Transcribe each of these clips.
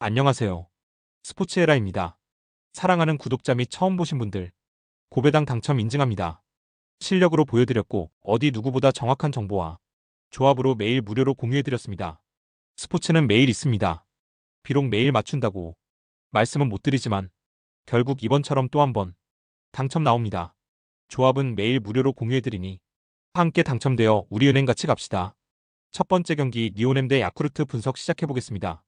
안녕하세요. 스포츠에라입니다. 사랑하는 구독자 및 처음 보신 분들, 고배당 당첨 인증합니다. 실력으로 보여드렸고, 어디 누구보다 정확한 정보와 조합으로 매일 무료로 공유해드렸습니다. 스포츠는 매일 있습니다. 비록 매일 맞춘다고 말씀은 못 드리지만, 결국 이번처럼 또 한 번 당첨 나옵니다. 조합은 매일 무료로 공유해드리니, 함께 당첨되어 우리은행 같이 갑시다. 첫 번째 경기 니오넴 대 야쿠르트 분석 시작해보겠습니다.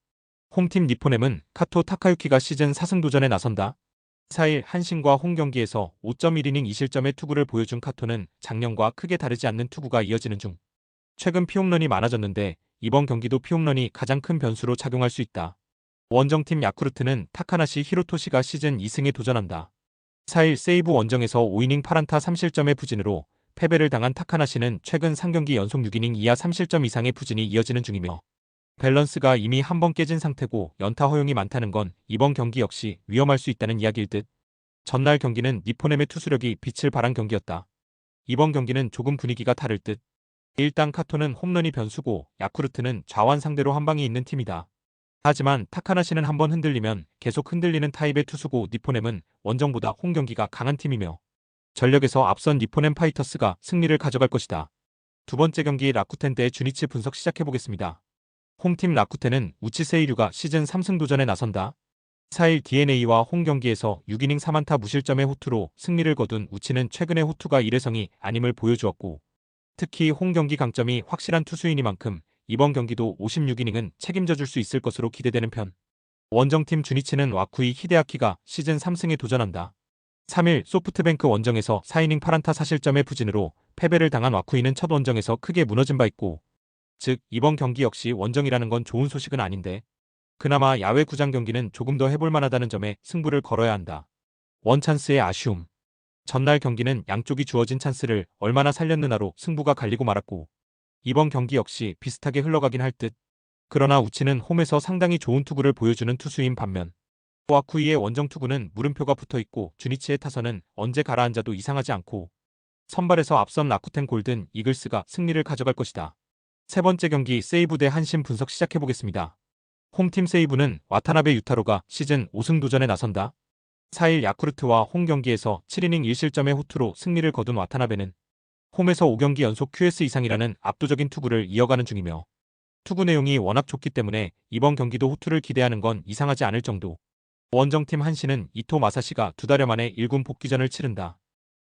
홈팀 니포넴은 카토 타카유키가 시즌 4승 도전에 나선다. 4일 한신과 홈 경기에서 5.1이닝 2실점의 투구를 보여준 카토는 작년과 크게 다르지 않는 투구가 이어지는 중. 최근 피홈런이 많아졌는데 이번 경기도 피홈런이 가장 큰 변수로 작용할 수 있다. 원정팀 야쿠르트는 타카나시 히로토시가 시즌 2승에 도전한다. 4일 세이브 원정에서 5이닝 8안타 3실점의 부진으로 패배를 당한 타카나시는 최근 3경기 연속 6이닝 이하 3실점 이상의 부진이 이어지는 중이며 밸런스가 이미 한 번 깨진 상태고 연타 허용이 많다는 건 이번 경기 역시 위험할 수 있다는 이야기일 듯. 전날 경기는 니포넴의 투수력이 빛을 발한 경기였다. 이번 경기는 조금 분위기가 다를 듯. 일단 카토는 홈런이 변수고 야쿠르트는 좌완 상대로 한 방이 있는 팀이다. 하지만 타카나시는 한 번 흔들리면 계속 흔들리는 타입의 투수고 니포넴은 원정보다 홈 경기가 강한 팀이며 전력에서 앞선 니포넴 파이터스가 승리를 가져갈 것이다. 두 번째 경기 라쿠텐 대 주니치 분석 시작해보겠습니다. 홈팀 라쿠텐은 우치 세이류가 시즌 3승 도전에 나선다. 4일 DNA와 홈 경기에서 6이닝 3안타 무실점의 호투로 승리를 거둔 우치는 최근의 호투가 일회성이 아님을 보여주었고 특히 홈 경기 강점이 확실한 투수이니만큼 이번 경기도 56이닝은 책임져 줄 수 있을 것으로 기대되는 편. 원정팀 주니치는 와쿠이 히데아키가 시즌 3승에 도전한다. 3일 소프트뱅크 원정에서 4이닝 8안타 사실점의 부진으로 패배를 당한 와쿠이는 첫 원정에서 크게 무너진 바 있고 즉 이번 경기 역시 원정이라는 건 좋은 소식은 아닌데 그나마 야외 구장 경기는 조금 더 해볼 만하다는 점에 승부를 걸어야 한다. 원찬스의 아쉬움. 전날 경기는 양쪽이 주어진 찬스를 얼마나 살렸느냐로 승부가 갈리고 말았고 이번 경기 역시 비슷하게 흘러가긴 할 듯. 그러나 우치는 홈에서 상당히 좋은 투구를 보여주는 투수인 반면 와쿠이의 원정 투구는 물음표가 붙어 있고 주니치의 타선은 언제 가라앉아도 이상하지 않고 선발에서 앞선 라쿠텐 골든 이글스가 승리를 가져갈 것이다. 세 번째 경기 세이브 대 한신 분석 시작해보겠습니다. 홈팀 세이브는 와타나베 유타로가 시즌 5승 도전에 나선다. 4일 야쿠르트와 홈 경기에서 7이닝 1실점의 호투로 승리를 거둔 와타나베는 홈에서 5경기 연속 QS 이상이라는 압도적인 투구를 이어가는 중이며 투구 내용이 워낙 좋기 때문에 이번 경기도 호투를 기대하는 건 이상하지 않을 정도. 원정팀 한신은 이토 마사시가 두 달여 만에 1군 복귀전을 치른다.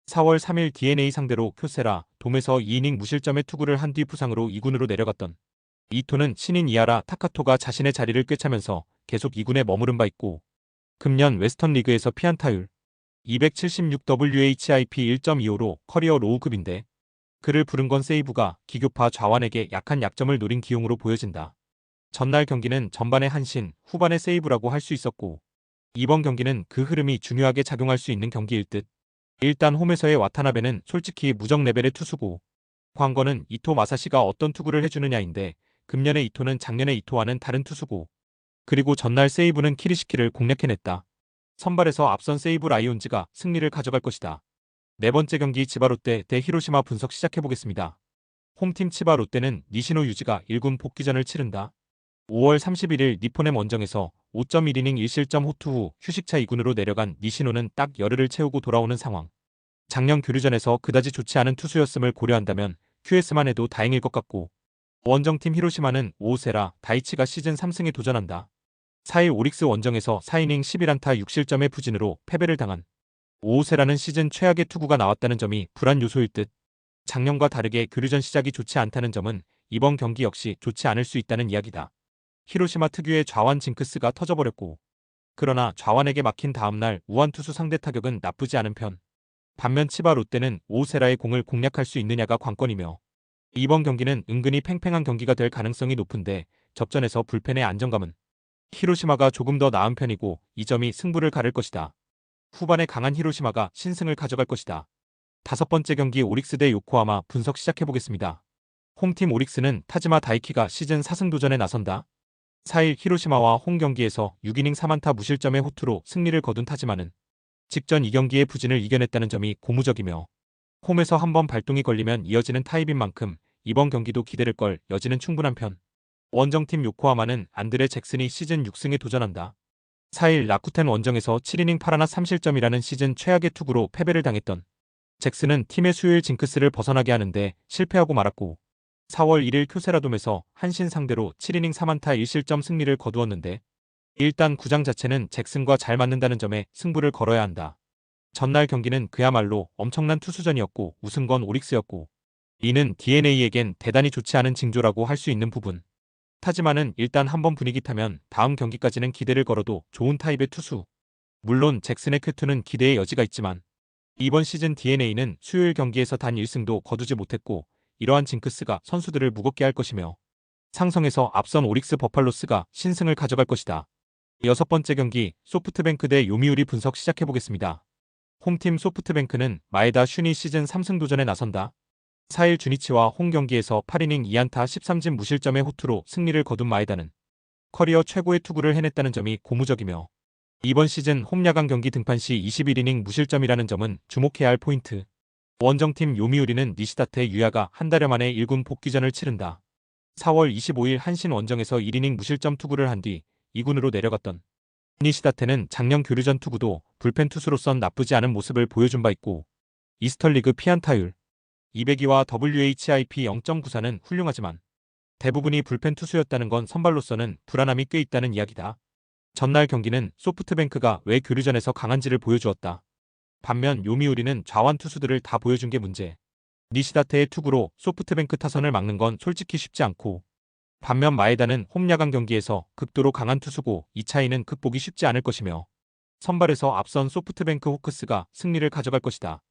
4월 3일 DNA 상대로 쿄세라, 돔에서 2이닝 무실점의 투구를 한 뒤 부상으로 2군으로 내려갔던 이토는 신인 이하라 타카토가 자신의 자리를 꿰차면서 계속 2군에 머무른 바 있고 금년 웨스턴 리그에서 피안타율 276WHIP 1.25로 커리어 로우급인데 그를 부른 건 세이브가 기교파 좌완에게 약한 약점을 노린 기용으로 보여진다. 전날 경기는 전반의 한신, 후반의 세이브라고 할 수 있었고 이번 경기는 그 흐름이 중요하게 작용할 수 있는 경기일 듯. 일단 홈에서의 와타나베는 솔직히 무적 레벨의 투수고 광거는 이토 마사시가 어떤 투구를 해주느냐인데 금년의 이토는 작년의 이토와는 다른 투수고 그리고 전날 세이브는 키리시키를 공략해냈다. 선발에서 앞선 세이브 라이온즈가 승리를 가져갈 것이다. 네 번째 경기 치바롯데 대 히로시마 분석 시작해보겠습니다. 홈팀 치바 롯데는 니시노 유지가 1군 복귀전을 치른다. 5월 31일 니포넴 원정에서 5.1이닝 1실점 호투 후 휴식차 2군으로 내려간 니시노는 딱 열흘을 채우고 돌아오는 상황. 작년 교류전에서 그다지 좋지 않은 투수였음을 고려한다면 QS만 해도 다행일 것 같고 원정팀 히로시마는 오세라 다이치가 시즌 3승에 도전한다. 4일 오릭스 원정에서 4이닝 11안타 6실점의 부진으로 패배를 당한 오세라는 시즌 최악의 투구가 나왔다는 점이 불안 요소일 듯. 작년과 다르게 교류전 시작이 좋지 않다는 점은 이번 경기 역시 좋지 않을 수 있다는 이야기다. 히로시마 특유의 좌완 징크스가 터져버렸고 그러나 좌완에게 막힌 다음날 우완 투수 상대 타격은 나쁘지 않은 편. 반면 치바 롯데는 오세라의 공을 공략할 수 있느냐가 관건이며 이번 경기는 은근히 팽팽한 경기가 될 가능성이 높은데 접전에서 불펜의 안정감은 히로시마가 조금 더 나은 편이고 이 점이 승부를 가를 것이다. 후반에 강한 히로시마가 신승을 가져갈 것이다. 다섯 번째 경기 오릭스 대 요코하마 분석 시작해보겠습니다. 홈팀 오릭스는 타지마 다이키가 시즌 4승 도전에 나선다. 4일 히로시마와 홈 경기에서 6이닝 3안타 무실점의 호투로 승리를 거둔 타지마는 직전 2경기의 부진을 이겨냈다는 점이 고무적이며 홈에서 한 번 발동이 걸리면 이어지는 타입인 만큼 이번 경기도 기대를 걸 여지는 충분한 편. 원정팀 요코하마는 안드레 잭슨이 시즌 6승에 도전한다. 4일 라쿠텐 원정에서 7이닝 8하나 3실점이라는 시즌 최악의 투구로 패배를 당했던 잭슨은 팀의 수요일 징크스를 벗어나게 하는데 실패하고 말았고 4월 1일 큐세라돔에서 한신 상대로 7이닝 3안타 1실점 승리를 거두었는데 일단 구장 자체는 잭슨과 잘 맞는다는 점에 승부를 걸어야 한다. 전날 경기는 그야말로 엄청난 투수전이었고 우승 건 오릭스였고 이는 DNA에겐 대단히 좋지 않은 징조라고 할 수 있는 부분. 타지만은 일단 한번 분위기 타면 다음 경기까지는 기대를 걸어도 좋은 타입의 투수. 물론 잭슨의 쾌투는 기대의 여지가 있지만 이번 시즌 DNA는 수요일 경기에서 단 1승도 거두지 못했고 이러한 징크스가 선수들을 무겁게 할 것이며 상성에서 앞선 오릭스 버팔로스가 신승을 가져갈 것이다. 여섯 번째 경기 소프트뱅크 대 요미우리 분석 시작해보겠습니다. 홈팀 소프트뱅크는 마에다 슈니 시즌 3승 도전에 나선다. 4일 주니치와 홈 경기에서 8이닝 2안타 13진 무실점의 호투로 승리를 거둔 마에다는 커리어 최고의 투구를 해냈다는 점이 고무적이며 이번 시즌 홈 야간 경기 등판 시 21이닝 무실점이라는 점은 주목해야 할 포인트. 원정팀 요미우리는 니시다테 유야가 한 달여 만에 1군 복귀전을 치른다. 4월 25일 한신 원정에서 1이닝 무실점 투구를 한 뒤 2군으로 내려갔던 니시다테는 작년 교류전 투구도 불펜 투수로선 나쁘지 않은 모습을 보여준 바 있고 이스털리그 피안타율 202와 WHIP 0.94는 훌륭하지만 대부분이 불펜 투수였다는 건 선발로서는 불안함이 꽤 있다는 이야기다. 전날 경기는 소프트뱅크가 왜 교류전에서 강한지를 보여주었다. 반면 요미우리는 좌완 투수들을 다 보여준 게 문제. 니시다테의 투구로 소프트뱅크 타선을 막는 건 솔직히 쉽지 않고 반면 마에다는 홈 야간 경기에서 극도로 강한 투수고 이 차이는 극복이 쉽지 않을 것이며 선발에서 앞선 소프트뱅크 호크스가 승리를 가져갈 것이다.